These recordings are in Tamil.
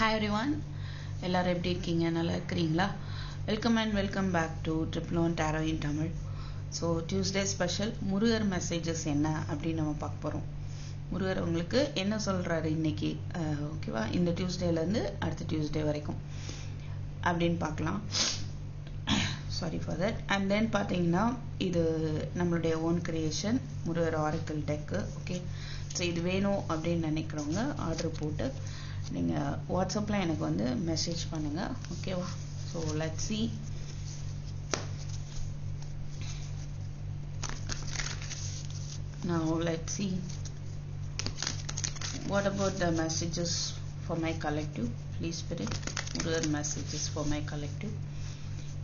ஹாய் ஒன் எல்லாரும் எப்படி இருக்கீங்க? நல்லா இருக்கிறீங்களா? Welcome and welcome back to triple tarot in Tamil so Tuesday special Murugar messages என்ன அப்படின்னு நம்ம பார்க்க போகிறோம் முருகர் உங்களுக்கு என்ன சொல்கிறாரு இன்னைக்கு? ஓகேவா இந்த டியூஸ்டேலேருந்து அடுத்த டியூஸ்டே வரைக்கும் அப்படின்னு பார்க்கலாம். Sorry for that and then பார்த்தீங்கன்னா இது நம்மளுடைய own creation Murugar oracle deck okay so இது வேணும் அப்படின்னு நினைக்கிறவங்க ஆர்டர் போட்டு நீங்கள் வாட்ஸ்அப்பில் எனக்கு வந்து மெசேஜ் பண்ணுங்கள் ஓகேவா so let see now let's see what about the messages for my collective please spirit murugar messages for my collective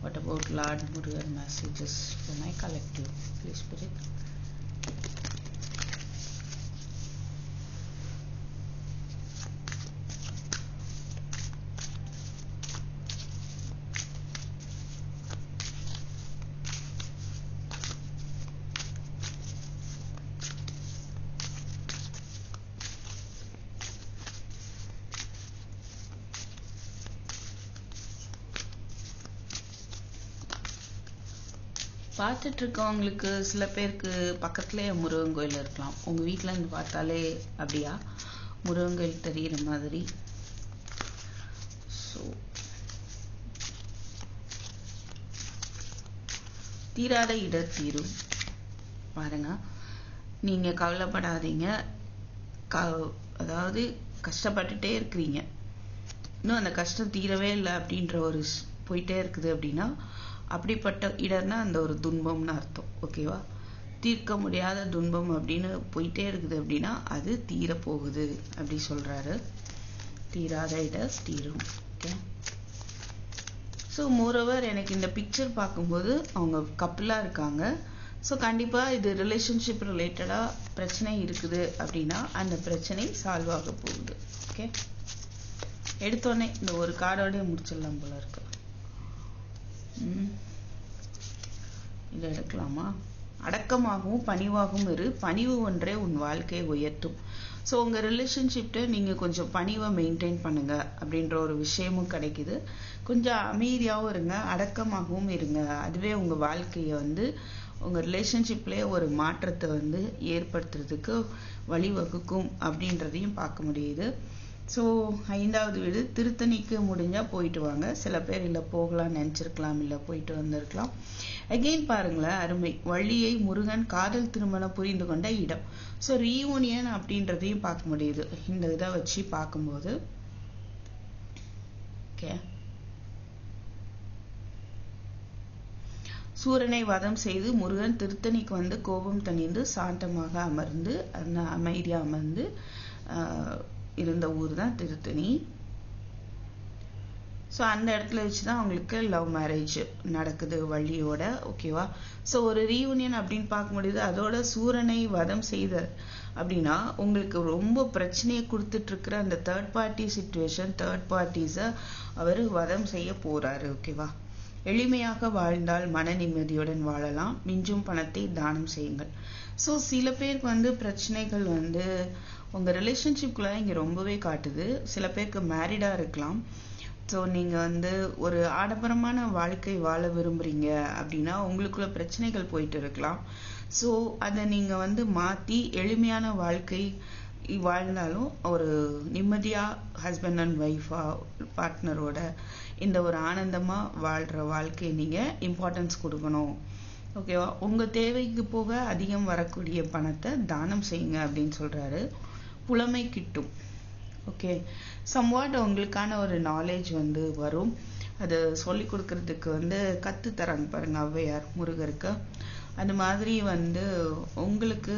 what about lord murugar messages for my collective please spirit பார்த்துட்டு இருக்கவங்களுக்கு சில பேருக்கு பக்கத்துலேயே முருகன் கோயில் இருக்கலாம். உங்க வீட்ல இருந்து பார்த்தாலே அப்படியா? முருகன் கோயில் தெரியுற மாதிரி. ஸோ தீராத இட தீரும் பாருங்க. நீங்க கவலைப்படாதீங்க. க அதாவது கஷ்டப்பட்டுட்டே இருக்கிறீங்க. இன்னும் அந்த கஷ்டம் தீரவே இல்லை அப்படின்ற ஒரு போயிட்டே இருக்குது அப்படின்னா அப்படிப்பட்ட இடர்னா அந்த ஒரு துன்பம்னு அர்த்தம் ஓகேவா தீர்க்க முடியாத துன்பம் அப்படின்னு போயிட்டே இருக்குது அப்படின்னா அது தீரப்போகுது அப்படி சொல்றாரு. தீராத இடர் தீரும் ஓகே ஸோ மோரோவர் எனக்கு இந்த பிக்சர் பார்க்கும்போது அவங்க கப்பலாக இருக்காங்க. ஸோ கண்டிப்பாக இது ரிலேஷன்ஷிப் ரிலேட்டடாக பிரச்சனை இருக்குது அப்படின்னா அந்த பிரச்சனை சால்வ் ஆக போகுது ஓகே எடுத்தோடனே இந்த ஒரு கார்டோடய முடிச்சிடலாம் போல இருக்கு. இதை எடுக்கலாமா? அடக்கமாகவும் பணிவாகவும் இரு. பணிவு ஒன்றே உன் வாழ்க்கையை உயர்த்தும். ஸோ உங்கள் ரிலேஷன்ஷிப்ட நீங்கள் கொஞ்சம் பணிவை மெயின்டைன் பண்ணுங்கள் அப்படின்ற ஒரு விஷயமும் கிடைக்குது. கொஞ்சம் அமைதியாகவும் இருங்க. அடக்கமாகவும் இருங்க. அதுவே உங்கள் வாழ்க்கையை வந்து உங்கள் ரிலேஷன்ஷிப்லேயே ஒரு மாற்றத்தை வந்து ஏற்படுத்துறதுக்கு வழிவகுக்கும் அப்படின்றதையும் பார்க்க முடியுது. ஸோ ஐந்தாவது வீடு திருத்தணிக்கு முடிஞ்சால் போயிட்டு வாங்க. சில பேர் இல்லை போகலாம் நினச்சிருக்கலாம் இல்லை போயிட்டு வந்திருக்கலாம். அகெயின் பாருங்களேன் அருமை. வள்ளியை முருகன் காதல் திருமணம் புரிந்து கொண்ட இடம். ஸோ ரீயூனியன் அப்படின்றதையும் பார்க்க முடியுது. இந்த இதை வச்சு பார்க்கும்போது ஓகே சூரனை வதம் செய்து முருகன் திருத்தணிக்கு வந்து கோபம் தணிந்து சாந்தமாக அமர்ந்து அமைதியாக அமர்ந்து இருந்த ஊர் தான் திருத்தணி. ஸோ அந்த இடத்துல வச்சு தான் அவங்களுக்கு லவ் மேரேஜ் நடக்குது வள்ளியோட ஓகேவா ஸோ ஒரு ரீயூனியன் அப்படின்னு பார்க்க முடியுது. அதோட சூரனை வதம் செய்த அப்படின்னா உங்களுக்கு ரொம்ப பிரச்சனையை கொடுத்துட்டு இருக்கிற அந்த தேர்ட் பார்ட்டி சுச்சுவேஷன் தேர்ட் பார்ட்டிஸை அவர் வதம் செய்ய போறாரு ஓகேவா எளிமையாக வாழ்ந்தால் மன நிம்மதியுடன் வாழலாம். மிஞ்சும் பணத்தை தானம் செய்யுங்கள். ஸோ சில பேருக்கு வந்து பிரச்சனைகள் வந்து உங்கள் ரிலேஷன்ஷிப்குள்ளே இங்கே ரொம்பவே காட்டுது. சில பேருக்கு மேரிடாக இருக்கலாம். ஸோ நீங்கள் வந்து ஒரு ஆடம்பரமான வாழ்க்கை வாழ விரும்புகிறீங்க அப்படின்னா உங்களுக்குள்ள பிரச்சனைகள் போயிட்டு இருக்கலாம். ஸோ அதை நீங்கள் வந்து மாற்றி எளிமையான வாழ்க்கை வாழ்ந்தாலும் ஒரு நிம்மதியாக ஹஸ்பண்ட் அண்ட் ஒய்ஃபாக பார்ட்னரோட இந்த ஒரு ஆனந்தமாக வாழ்கிற வாழ்க்கையை நீங்கள் இம்பார்ட்டன்ஸ் கொடுக்கணும். ஓகேவா உங்கள் தேவைக்கு போக அதிகம் வரக்கூடிய பணத்தை தானம் செய்யுங்க அப்படின்னு சொல்கிறாரு புலமை கிட்டும். ஓகே சம்வாட் உங்களுக்கான ஒரு நாலேஜ் வந்து வரும். அது சொல்லி கொடுக்கறதுக்கு வந்து கற்று தராங்க பாருங்க ஔவையார் முருகருக்கு. அந்த மாதிரி வந்து உங்களுக்கு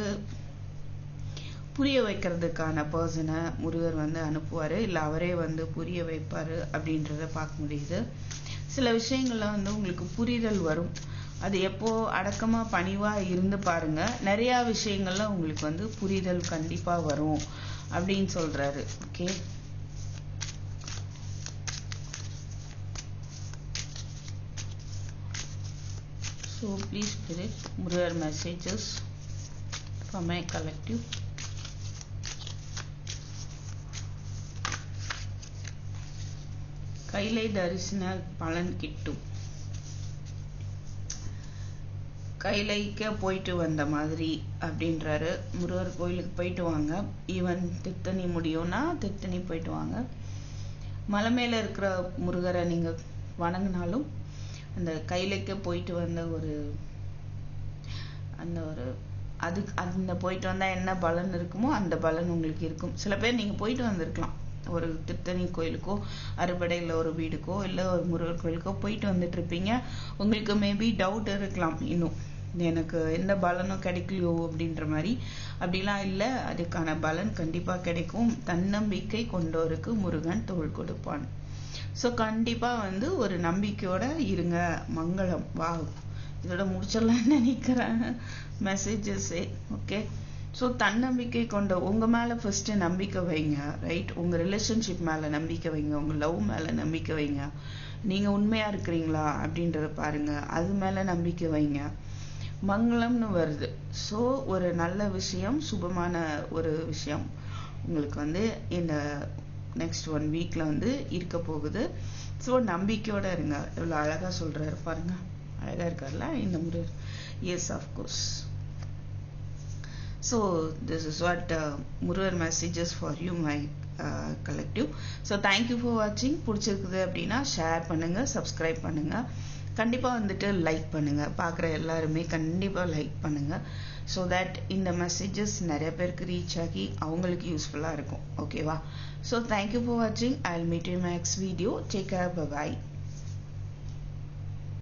புரிய வைக்கிறதுக்கான பர்சனை முருகர் வந்து அனுப்புவார். இல்லை அவரே வந்து புரிய வைப்பார் அப்படின்றத பார்க்க முடியுது. சில விஷயங்கள்லாம் வந்து உங்களுக்கு புரிதல் வரும். அது எப்போ அடக்கமாக பணிவாக இருந்து பாருங்க. நிறையா விஷயங்கள்ல உங்களுக்கு வந்து புரிதல் கண்டிப்பாக வரும் அப்படின்னு சொல்கிறாரு okay so please spirit mirror messages for my collective. கைலை தரிசன பலன் கிட்டும். கைலைக்க போயிட்டு வந்த மாதிரி அப்படின்றாரு. முருகர் கோயிலுக்கு போயிட்டு வாங்க. ஈவன் தித்தனி முடியும்னா தித்தனி போயிட்டு வாங்க. மலை மேல இருக்கிற முருகரை நீங்க வணங்கினாலும் அந்த கைலைக்க போயிட்டு வந்த ஒரு அந்த ஒரு அதுக்கு அந்த போயிட்டு வந்தா என்ன பலன் இருக்குமோ அந்த பலன் உங்களுக்கு இருக்கும். சில பேர் நீங்க போயிட்டு வந்திருக்கலாம். ஒரு திருத்தணி கோயிலுக்கோ அறுபடையில் ஒரு வீடுக்கோ இல்லை ஒரு முருகர் கோயிலுக்கோ போயிட்டு வந்துட்டு இருப்பீங்க உங்களுக்கு மேபி டவுட் இருக்கலாம் இன்னும். எனக்கு எந்த பலனும் கிடைக்கலையோ அப்படின்ற மாதிரி. அப்படிலாம் இல்லை. அதுக்கான பலன் கண்டிப்பாக கிடைக்கும். தன்னம்பிக்கை கொண்டோருக்கு முருகன் தோல் கொடுப்பான். ஸோ கண்டிப்பாக வந்து ஒரு நம்பிக்கையோட இருங்க. மங்களம். வா இதோட முடிச்சிடலாம்னு நினைக்கிறேன். மெசேஜஸே ஓகே ஸோ தன்னம்பிக்கை கொண்ட உங்கள் மேலே ஃபஸ்ட்டு நம்பிக்கை வைங்க ரைட் உங்கள் ரிலேஷன்ஷிப் மேலே நம்பிக்கை வைங்க உங்கள் லவ் மேலே நம்பிக்கை வைங்க. நீங்கள் உண்மையாக இருக்கிறீங்களா அப்படின்றத பாருங்கள் அது மேலே நம்பிக்கை வைங்க. மங்களம்னு வருது. ஸோ ஒரு நல்ல விஷயம் சுபமான ஒரு விஷயம் உங்களுக்கு வந்து இந்த நெக்ஸ்ட் ஒன் வீக்கில் வந்து இருக்க போகுது. ஸோ நம்பிக்கையோடு இருங்க. இவ்வளோ அழகாக சொல்கிறாரு பாருங்கள் அழகாக இருக்கார்ல இந்த முறை. Yes of course so this is what for messages for you my collective so you for வாட்சிங் பிடிச்சிருக்குது அப்படின்னா ஷேர் பண்ணுங்க சப்ஸ்கிரைப் பண்ணுங்க. கண்டிப்பாக வந்துட்டு லைக் பண்ணுங்க. பார்க்குற எல்லாருமே கண்டிப்பாக லைக் பண்ணுங்க. ஸோ தட் இந்த மெசேஜஸ் நிறைய பேருக்கு ரீச் ஆகி அவங்களுக்கு யூஸ்ஃபுல்லாக இருக்கும். ஓகேவா ஸோ தேங்க்யூ ஃபார் வாட்சிங் I meet you next video take care bye